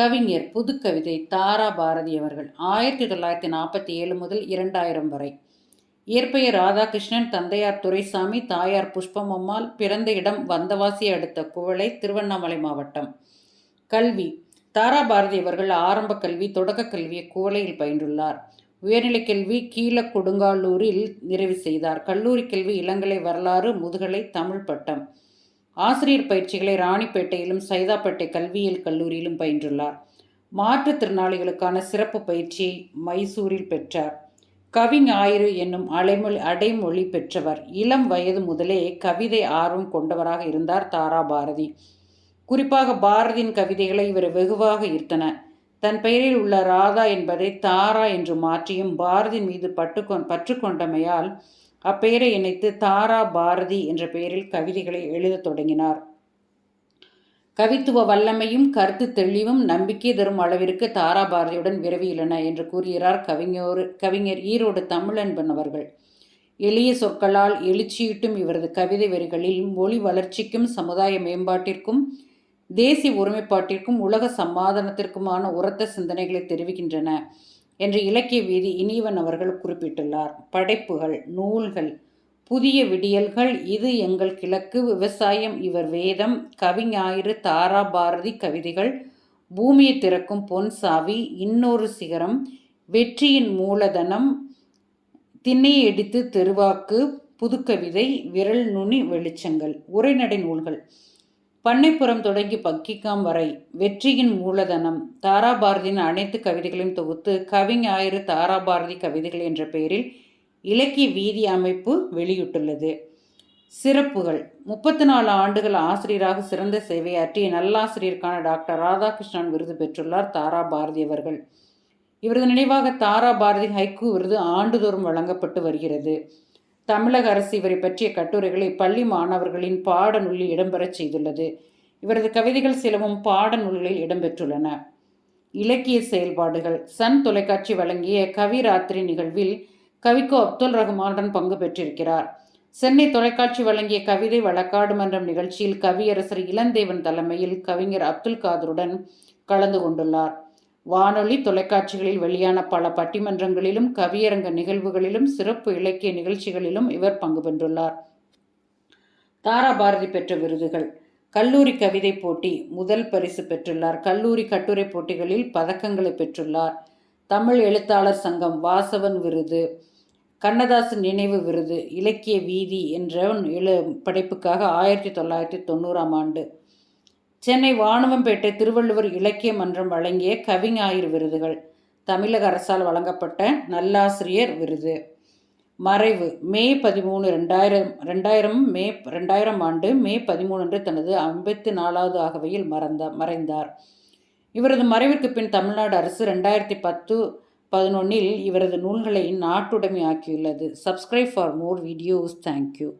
கவிஞர் புதுக்கவிதை தாரா பாரதி அவர்கள் ஆயிரத்தி தொள்ளாயிரத்தி நாற்பத்தி ஏழு முதல் இரண்டாயிரம் வரை. இயற்பெயர் ராதாகிருஷ்ணன் தந்தையார் துரைசாமி தாயார் புஷ்பமம்மாள் பிறந்த இடம் வந்தவாசி அடுத்த குவளை திருவண்ணாமலை மாவட்டம். கல்வி. தாரா பாரதி அவர்கள் ஆரம்ப கல்வி தொடக்க கல்வியை குவளையில் பயின்றுள்ளார். உயர்நிலைக் கல்வி கீழ கொடுங்காலூரில் நிறைவு செய்தார். கல்லூரி கல்வி இளங்கலை வரலாறு முதுகலை தமிழ் பட்டம். ஆசிரியர் பயிற்சிகளை ராணிப்பேட்டையிலும் சைதாப்பேட்டை கல்வியியல் கல்லூரியிலும் பயின்றுள்ளார். மாற்றுத்திறனாளிகளுக்கான சிறப்பு பயிற்சியை மைசூரில் பெற்றார். கவிஞாயிறு என்னும் அலைமொழி அடைமொழி பெற்றவர். இளம் வயது முதலே கவிதை ஆர்வம் கொண்டவராக இருந்தார் தாரா பாரதி குறிப்பாக பாரதியின் கவிதைகளை இவர் வெகுவாக ஈர்த்தன. தன் பெயரில் உள்ள ராதா என்பதை தாரா என்று மாற்றியும் பாரதி மீது பட்டு பற்று கொண்டமையால் அப்பெயரை இணைத்து தாரா பாரதி என்ற பெயரில் கவிதைகளை எழுதத் தொடங்கினார். கவித்துவ வல்லமையும் கருத்து தெளிவும் நம்பிக்கை தரும் அளவிற்கு தாரா பாரதியுடன் விரவியுள்ளன என்று கூறுகிறார் கவிஞர் கவிஞர் ஈரோடு தமிழன்பன் அவர்கள். எளிய சொற்களால் எழுச்சியிட்டும் இவரது கவிதை வரிகளில் மொழி வளர்ச்சிக்கும் சமுதாய மேம்பாட்டிற்கும் தேசிய ஒருமைப்பாட்டிற்கும் உலக சமாதானத்திற்குமான உரத்த சிந்தனைகளை தெரிவிக்கின்றன. என்று இலக்கிய வீதி இனிவன் அவர்கள் குறிப்பிட்டுள்ளார். படைப்புகள் நூல்கள் புதிய விடியல்கள் இது எங்கள் கிழக்கு விவசாயம் இவர் வேதம் கவிஞாயிறு தாரா பாரதி கவிதைகள் பூமியை திறக்கும் பொன் சாவி இன்னொரு சிகரம் வெற்றியின் மூலதனம் திண்ணையடித்து தெருவாக்கு புதுக்கவிதை விரல் நுனி வெளிச்சங்கள் உரைநடை நூல்கள். பண்ணைப்புறம் தொடங்கி பக்கிக்காம் வரை வெற்றியின் மூலதனம் தாராபாரதியின் அனைத்து கவிதைகளையும் தொகுத்து கவிஞாயிறு தாராபாரதி கவிதைகள் என்ற பெயரில் இலக்கிய வீதி அமைப்பு வெளியிட்டுள்ளது. சிறப்புகள். முப்பத்தி நாலு ஆண்டுகள் ஆசிரியராக சிறந்த சேவையாற்றி நல்லாசிரியருக்கான டாக்டர் ராதாகிருஷ்ணன் விருது பெற்றுள்ளார் தாரா பாரதி அவர்கள். இவரது நினைவாக தாரா பாரதி ஹைக்கு விருது ஆண்டுதோறும் வழங்கப்பட்டு வருகிறது. தமிழக அரசு இவரை பற்றிய கட்டுரைகளை பள்ளி மாணவர்களின் பாடநூலில் இடம்பெறச் செய்துள்ளது. இவரது கவிதைகள் சிலவும் பாடநூல்களில் இடம்பெற்றுள்ளன. இலக்கிய செயல்பாடுகள். சன் தொலைக்காட்சி வழங்கிய கவிராத்திரி நிகழ்வில் கவிக்கோ அப்துல் ரஹ்மானுடன் பங்கு பெற்றிருக்கிறார். சென்னை தொலைக்காட்சி வழங்கிய கவிதை வழக்காடு மன்றம் நிகழ்ச்சியில் கவியரசர் இளந்தேவன் தலைமையில் கவிஞர் அப்துல் காதருடன் கலந்து கொண்டுள்ளார். வானொலி தொலைக்காட்சிகளில் வெளியான பல பட்டிமன்றங்களிலும் கவியரங்க நிகழ்வுகளிலும் சிறப்பு இலக்கிய நிகழ்ச்சிகளிலும் இவர் பங்கு பெற்றுள்ளார். தாரா பாரதி பெற்ற விருதுகள். கல்லூரி கவிதை போட்டி முதல் பரிசு பெற்றுள்ளார். கல்லூரி கட்டுரை போட்டிகளில் பதக்கங்களை பெற்றுள்ளார். தமிழ் எழுத்தாளர் சங்கம் வாசவன் விருது கண்ணதாசன் நினைவு விருது இலக்கிய வீதி என்ற எழு படைப்புக்காக ஆயிரத்தி தொள்ளாயிரத்தி தொண்ணூறாம் ஆண்டு சென்னை வானுவம்பேட்டை திருவள்ளுவர் இலக்கிய மன்றம் வழங்கிய கவிஞாயிறு விருதுகள். தமிழக அரசால் வழங்கப்பட்ட நல்லாசிரியர் விருது. மறைவு. மே பதிமூணு ரெண்டாயிரம் ரெண்டாயிரம் மே ரெண்டாயிரம் ஆண்டு மே பதிமூணு அன்று தனது ஐம்பத்தி நாலாவது ஆகவையில் மறந்த மறைந்தார். இவரது மறைவிற்கு பின் தமிழ்நாடு அரசு ரெண்டாயிரத்தி பத்து பதினொன்னில் இவரது நூல்களை நாட்டுடைமை ஆக்கியுள்ளது. Subscribe for more videos thank you